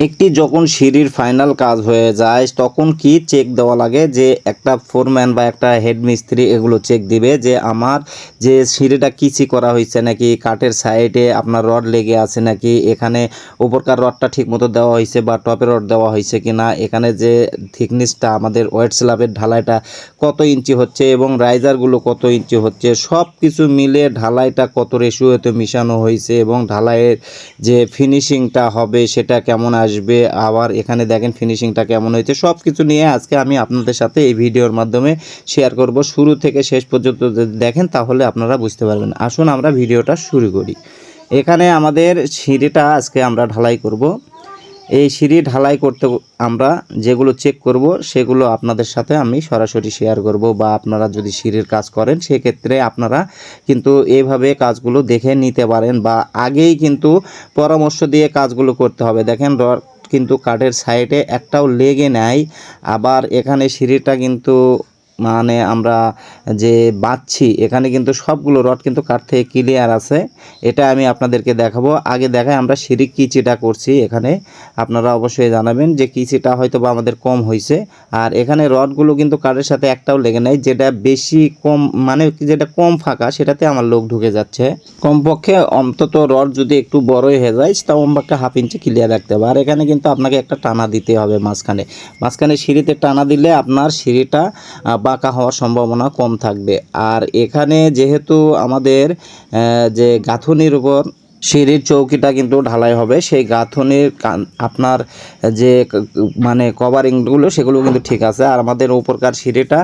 একটি যখন সিঁড়ির ফাইনাল কাজ হয়ে যায়, তখন কি চেক দেওয়া লাগে? যে একটা ফোরম্যান বা একটা হেড মিস্ত্রি এগুলো চেক দিবে যে আমার যে সিঁড়িটা কিচি করা হয়েছে নাকি, কাঠের সাইডে আপনার রড লেগে আছে নাকি, এখানে উপরকার রডটা ঠিক মতো দেওয়া হয়েছে বা টপের রড দেওয়া হয়েছে কি না এখানে যে থিকনেসটা আমাদের ওয়েট স্ল্যাবের ঢালাইটা কত ইঞ্চি হচ্ছে এবং রাইজারগুলো কত ইঞ্চি হচ্ছে সব কিছু মিলে ঢালাইটা কত রেশিওতে মিশানো হয়েছে এবং ঢালাইয়ের যে ফিনিশিংটা হবে সেটা কেমন আবার এখানে দেখেন ফিনিশিংটা কেমন হয়েছে। সব কিছু নিয়ে আজকে আমি আপনাদের সাথে এই ভিডিওর মাধ্যমে শেয়ার করব। শুরু থেকে শেষ পর্যন্ত দেখেন, তাহলে আপনারা বুঝতে পারবেন। আসুন আমরা ভিডিওটা শুরু করি। এখানে আমাদের সিঁড়িটা আজকে আমরা ঢালাই করব। এই সিঁড়ি ঢালাই করতে আমরা যেগুলো চেক করব, সেগুলো আপনাদের সাথে আমি সরাসরি শেয়ার করব বা আপনারা যদি সিঁড়ির কাজ করেন, সেক্ষেত্রে আপনারা কিন্তু এইভাবে কাজগুলো দেখে নিতে পারেন বা আগেই কিন্তু পরামর্শ দিয়ে কাজগুলো করতে হবে। দেখেন, রড কিন্তু কাঠের সাইডে একটাও লেগে নেয় আবার এখানে সিঁড়িটা কিন্তু মানে আমরা যে বাঁচছি, এখানে কিন্তু সবগুলো রড কিন্তু কাঠ থেকে ক্লিয়ার আছে। এটা আমি আপনাদেরকে দেখাবো। আগে দেখায় আমরা সিঁড়ি কিচিটা করছি এখানে। আপনারা অবশ্যই জানাবেন যে কিচিটা হয়তো বা আমাদের কম হয়েছে আর এখানে রডগুলো কিন্তু কাঠের সাথে একটাও লেগে নেয় যেটা বেশি কম মানে যেটা কম ফাঁকা, সেটাতে আমার লোক ঢুকে যাচ্ছে। কমপক্ষে অন্তত রড যদি একটু বড়ই হয়ে যায়, তাও কমপক্ষে হাফ ইঞ্চি ক্লিয়ার রাখতে হবে। আর এখানে কিন্তু আপনাকে একটা টানা দিতে হবে মাঝখানে। মাঝখানে সিঁড়িতে টানা দিলে আপনার সিঁড়িটা বাঁকা হওয়ার সম্ভাবনা কম থাকবে। আর এখানে যেহেতু আমাদের যে গাঁথনির উপর সিঁড়ির চৌকিটা কিন্তু ঢালাই হবে, সেই গাঁথনির আপনার যে মানে কভারিংগুলো সেগুলো কিন্তু ঠিক আছে। আর আমাদের উপরকার সিঁড়িটা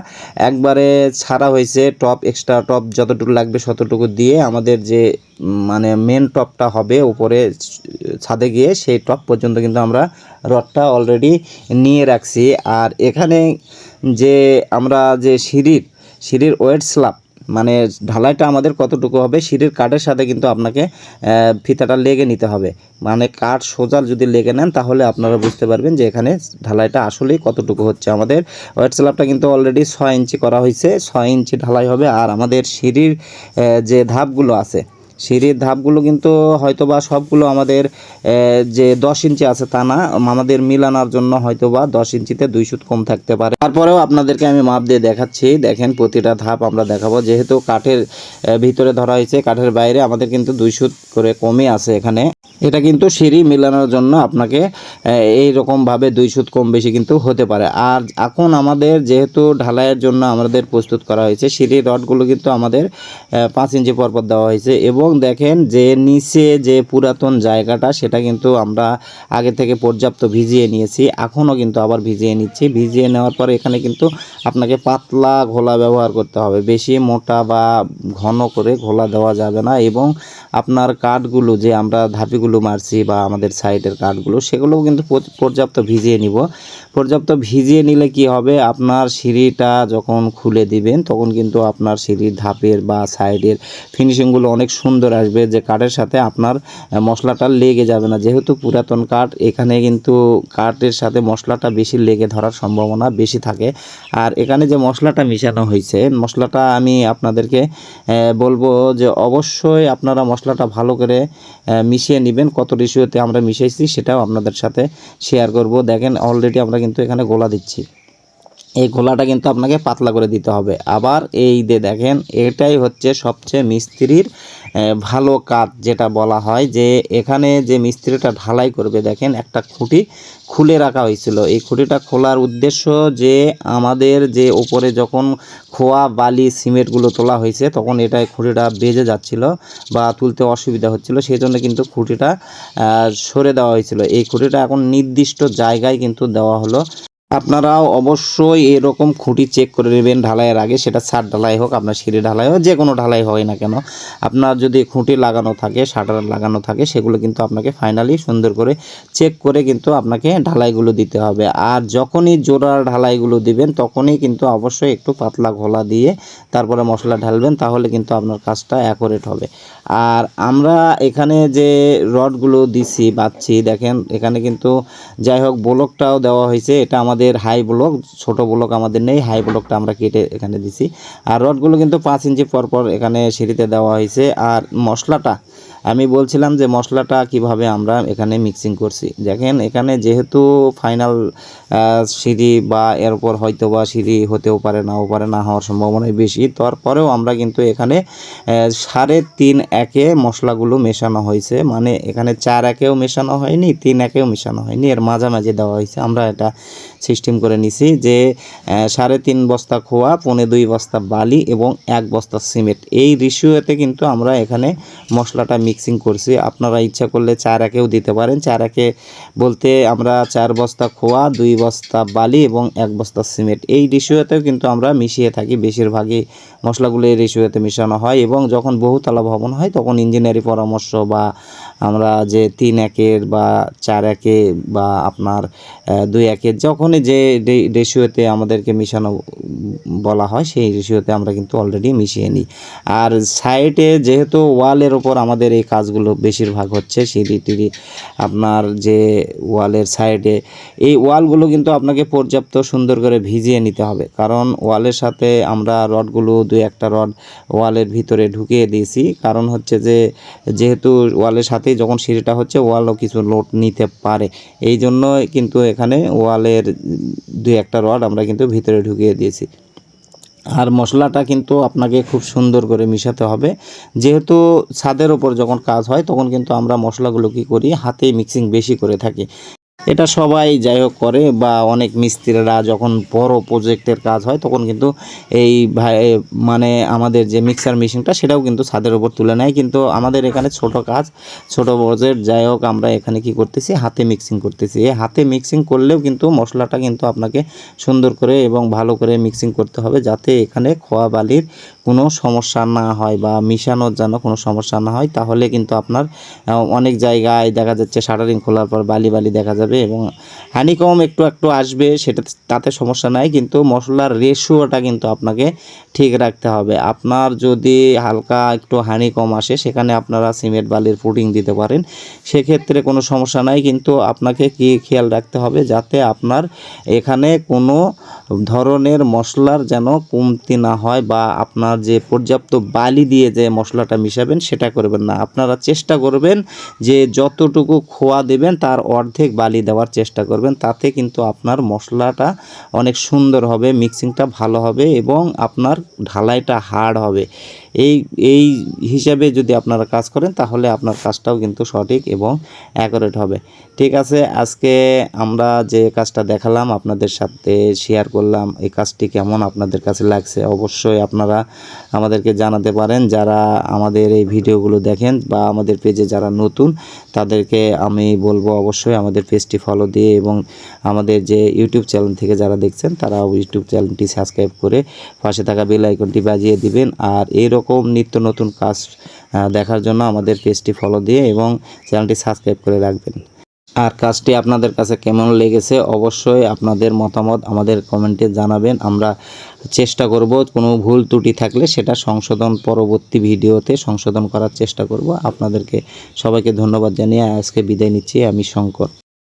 একবারে ছাড়া হয়েছে, টপ, এক্সট্রা টপ যতটুকু লাগবে ততটুকু দিয়ে আমাদের যে মানে মেন টপটা হবে উপরে ছাদে গিয়ে সেই টপ পর্যন্ত কিন্তু আমরা রডটা অলরেডি নিয়ে রাখছি। আর এখানে যে আমরা যে সিঁড়ির সিঁড়ির ওয়েট স্ল্যাব মানে ঢালাইটা আমাদের কতটুকু হবে, সিঁড়ির কাঠের সাথে কিন্তু আপনাকে ফিতাটা লেগে নিতে হবে। মানে কাঠ সোজা যদি লেগে নেন, তাহলে আপনারা বুঝতে পারবেন যে এখানে ঢালাইটা আসলেই কতটুকু হচ্ছে। আমাদের ওয়েট স্ল্যাবটা কিন্তু অলরেডি ছয় ইঞ্চি করা হয়েছে, ছয় ইঞ্চি ঢালাই হবে। আর আমাদের সিঁড়ির যে ধাপগুলো আছে সিঁড়ির ধাপগুলো কিন্তু হয়তোবা সবগুলো আমাদের যে দশ ইঞ্চি আছে তা না, আমাদের মিলানোর জন্য হয়তোবা দশ ইঞ্চিতে দুই সুত কম থাকতে পারে। তারপরেও আপনাদেরকে আমি মাপ দিয়ে দেখাচ্ছি। দেখেন প্রতিটা ধাপ আমরা দেখাবো। যেহেতু কাঠের ভিতরে ধরা হয়েছে, কাঠের বাইরে আমাদের কিন্তু দুই সুত করে কমই আছে এখানে। এটা কিন্তু সিঁড়ি মেলানোর জন্য আপনাকে এই রকমভাবে দুই সুত কম বেশি কিন্তু হতে পারে। আর এখন আমাদের যেহেতু ঢালাইয়ের জন্য আমাদের প্রস্তুত করা হয়েছে সিঁড়ির রডগুলো কিন্তু আমাদের পাঁচ ইঞ্চি পরপর দেওয়া হয়েছে। এবং দেখেন যে নিচে যে পুরাতন জায়গাটা, সেটা কিন্তু আমরা আগে থেকে পর্যাপ্ত ভিজিয়ে নিয়েছি। এখনও কিন্তু আবার ভিজিয়ে নিচ্ছি। ভিজিয়ে নেওয়ার পর এখানে কিন্তু আপনাকে পাতলা ঘোলা ব্যবহার করতে হবে। বেশি মোটা বা ঘন করে ঘোলা দেওয়া যাবে না। এবং আপনার কাঠগুলো যে আমরা ধাপিগুলো মারছি বা আমাদের সাইডের কাঠগুলো, সেগুলোও কিন্তু পর্যাপ্ত ভিজিয়ে নিব। পর্যাপ্ত ভিজিয়ে নিলে কি হবে? আপনার সিঁড়িটা যখন খুলে দিবেন, তখন কিন্তু আপনার সিঁড়ির ধাপের বা সাইডের ফিনিশিংগুলো অনেক সুন্দর আসবে। যে কাঠের সাথে আপনার মশলাটা লেগে যাবে না। যেহেতু পুরাতন কাঠ, এখানে কিন্তু কাঠের সাথে মশলাটা বেশি লেগে ধরার সম্ভাবনা বেশি থাকে। আর এখানে যে মশলাটা মিশানো হয়েছে মশলাটা আমি আপনাদেরকে বলব যে অবশ্যই আপনারা মশলাটা ভালো করে মিশিয়ে নেবেন। কত রেশিওতে আমরা মিশাইছি সেটাও আপনাদের সাথে শেয়ার করব। দেখেন অলরেডি আমরা কিন্তু এখানে গোলা দিচ্ছি। এই গোলাটা কিন্তু আপনাকে পাতলা করে দিতে হবে। আবার এই যে দেখেন, এটাই হচ্ছে সবচেয়ে মিস্ত্রির ভালো কাজ যেটা বলা হয় যে এখানে যে মিস্ত্রিটা ঢালাই করবে, দেখেন একটা খুঁটি খুলে রাখা হয়েছিল। এই খুঁটিটা খোলার উদ্দেশ্য যে আমাদের যে ওপরে যখন খোয়া বালি সিমেন্টগুলো তোলা হয়েছে, তখন এটা খুঁটিটা বেজে যাচ্ছিল বা তুলতে অসুবিধা হচ্ছিল সেই জন্য কিন্তু খুঁটিটা সরে দেওয়া হয়েছিল। এই খুঁটিটা এখন নির্দিষ্ট জায়গায় কিন্তু দেওয়া হলো। আপনারাও অবশ্যই এরকম খুঁটি চেক করে নেবেন ঢালাইয়ের আগে। সেটা ছাদ ঢালাই হোক, আপনার সিঁড়ি ঢালাই হোক যে কোনো ঢালাই হয় না কেন। আপনার যদি খুঁটি লাগানো থাকে, শাটার লাগানো থাকে, সেগুলো কিন্তু আপনাকে ফাইনালি সুন্দর করে চেক করে কিন্তু আপনাকে ঢালাইগুলো দিতে হবে। আর যখনই জোড়ার ঢালাইগুলো দিবেন, তখনই কিন্তু অবশ্যই একটু পাতলা ঘোলা দিয়ে তারপরে মশলা ঢালবেন, তাহলে কিন্তু আপনার কাজটা অ্যাকোরেট হবে। আর আমরা এখানে যে রডগুলো দিছি বাচ্ছি দেখেন, এখানে কিন্তু যাই হোক ব্লকটাও দেওয়া হয়েছে, এটা আমাদের আমাদের হাই ব্লক ছোট ব্লক আমাদের নেই হাই ব্লকটা আমরা কেটে এখানে দিছি। আর রডগুলো কিন্তু পাঁচ ইঞ্চি পর পর এখানে সিঁড়িতে দেওয়া হয়েছে। আর মশলাটা, আমি বলছিলাম যে মশলাটা কীভাবে আমরা এখানে মিক্সিং করছি। দেখেন, এখানে যেহেতু ফাইনাল সিঁড়ি বা এরপর হয়তো বা সিঁড়ি হতেও পারে, নাও পারে, না হওয়ার সম্ভাবনাই বেশি। তারপরেও আমরা কিন্তু এখানে সাড়ে তিন একে মশলাগুলো মেশানো হয়েছে। মানে এখানে চার একেও মেশানো হয়নি, তিন একেও মেশানো হয়নি। এর মাঝামাঝি দেওয়া হয়েছে। আমরা এটা সিস্টেম করে নিছি যে সাড়ে তিন বস্তা খোয়া, পৌনে দুই বস্তা বালি এবং এক বস্তা সিমেন্ট। এই রেশিওতে কিন্তু আমরা এখানে মশলাটা মিক্সিং করছি। আপনারা ইচ্ছা করলে চার একেও দিতে পারেন। চার একে বলতে আমরা চার বস্তা খোয়া, দুই বস্তা বালি এবং এক বস্তা সিমেন্ট। এই রেশিওতেও কিন্তু আমরা মিশিয়ে থাকি। বেশিরভাগই মশলাগুলো এই রেশিওতে মেশানো হয় এবং যখন বহুতলা ভবন হয় তখন ইঞ্জিনিয়ারি পরামর্শ বা আমরা যে তিন একের বা চার একে বা আপনার দুই একের যখনই যে রেশিওতে আমাদেরকে মিশানো বলা হয়, সেই রেশিওতে আমরা কিন্তু অলরেডি মিশিয়ে নিই। আর সাইডে যেহেতু ওয়ালের ওপর আমাদের এই কাজগুলো বেশিরভাগ হচ্ছে সিঁড়ি টিড়ি আপনার যে ওয়ালের সাইডে এই ওয়ালগুলো কিন্তু আপনাকে পর্যাপ্ত সুন্দর করে ভিজিয়ে নিতে হবে। কারণ ওয়ালের সাথে আমরা রডগুলো দুই একটা রড ওয়ালের ভিতরে ঢুকিয়ে দিয়েছি। কারণ হচ্ছে যে, যেহেতু ওয়ালের সাথেই যখন সিঁড়িটা হচ্ছে, ওয়ালও কিছু লোড নিতে পারে। এই জন্যই কিন্তু এখানে ওয়ালের দুই একটা রড আমরা কিন্তু ভিতরে ঢুকিয়ে দিয়েছি। আর মশলাটা কিন্তু আপনাকে খুব সুন্দর করে মিশাতে হবে। যেহেতু ছাদের ওপর যখন কাজ হয়, তখন কিন্তু আমরা মশলাগুলো কী করি? হাতে মিক্সিং বেশি করে থাকি। এটা সবাই যাই হোক করে বা অনেক মিস্ত্রিরা যখন বড় প্রজেক্টের কাজ হয়, তখন কিন্তু এই মানে আমাদের যে মিক্সার মেশিনটা সেটাও কিন্তু ছাদের উপর তুলে নেয়। কিন্তু আমাদের এখানে ছোট কাজ, ছোট প্রজেক্ট যাই হোক আমরা এখানে কি করতেছি, হাতে মিক্সিং করতেছি। এই হাতে মিক্সিং করলেও কিন্তু মশলাটা কিন্তু আপনাকে সুন্দর করে এবং ভালো করে মিক্সিং করতে হবে, যাতে এখানে খোয়া বালির কোনো সমস্যা না হয় বা মিশানোর যেন কোনো সমস্যা না হয়, তাহলে কিন্তু আপনার অনেক জায়গায় দেখা যাচ্ছে শাটারিং খোলার পর বালি বালি দেখা যাবে এবং হানিকম একটু একটু আসবে, সেটা তাতে সমস্যা নাই, কিন্তু মশলার রেশিওটা কিন্তু আপনাকে ঠিক রাখতে হবে। আপনার যদি হালকা একটু হানি কম আসে, সেখানে আপনারা সিমেন্ট বালির ফুটিং দিতে পারেন, সেক্ষেত্রে কোনো সমস্যা নাই, কিন্তু আপনাকে কি খেয়াল রাখতে হবে যাতে আপনার এখানে কোনো ধরনের মশলার যেন কমতি না হয় বা আপনার যে পর্যাপ্ত বালি দিয়ে যে মশলাটা মিশাবেন সেটা করবেন না। আপনারা চেষ্টা করবেন যে যতটুকু খোয়া দেবেন তার অর্ধেক বালি দেওয়ার চেষ্টা করবেন। তাতে কিন্তু আপনার মশলাটা অনেক সুন্দর হবে মিক্সিংটা ভালো হবে এবং আপনার ঢালাইটা হার্ড হবে। এই এই হিসাবে যদি আপনারা কাজ করেন, তাহলে আপনার কাজটাও কিন্তু সঠিক এবং অ্যাকুরেট হবে। ঠিক আছে, আজকে আমরা যে কাজটা দেখালাম, আপনাদের সাথে শেয়ার করলাম, এই কাজটি কেমন আপনাদের কাছে লাগছে, অবশ্যই আপনারা আমাদেরকে জানাতে পারেন। যারা আমাদের এই ভিডিওগুলো দেখেন বা আমাদের পেজে যারা নতুন, তাদেরকে আমি বলব অবশ্যই আমাদের পেজটি ফলো দিয়ে এবং আমাদের যে ইউটিউব চ্যানেল থেকে যারা দেখছেন তারা ইউটিউব চ্যানেলটি সাবস্ক্রাইব করে পাশে থাকা বেল আইকনটি বাজিয়ে দিবেন। আর এইরকম নিত্য নতুন কাজ দেখার জন্য আমাদের পেজটি ফলো দিয়ে এবং চ্যানেলটি সাবস্ক্রাইব করে রাখবেন। আর কাজটি আপনাদের কাছে কেমন লেগেছে অবশ্যই আপনাদের মতামত আমাদের কমেন্টে জানাবেন। আমরা চেষ্টা করব কোনো ভুল ত্রুটি থাকলে সেটা সংশোধন পরবর্তী ভিডিওতে সংশোধন করার চেষ্টা করব। আপনাদেরকে সবাইকে ধন্যবাদ জানিয়ে আজকে বিদায় নিচ্ছি। আমি শঙ্কর।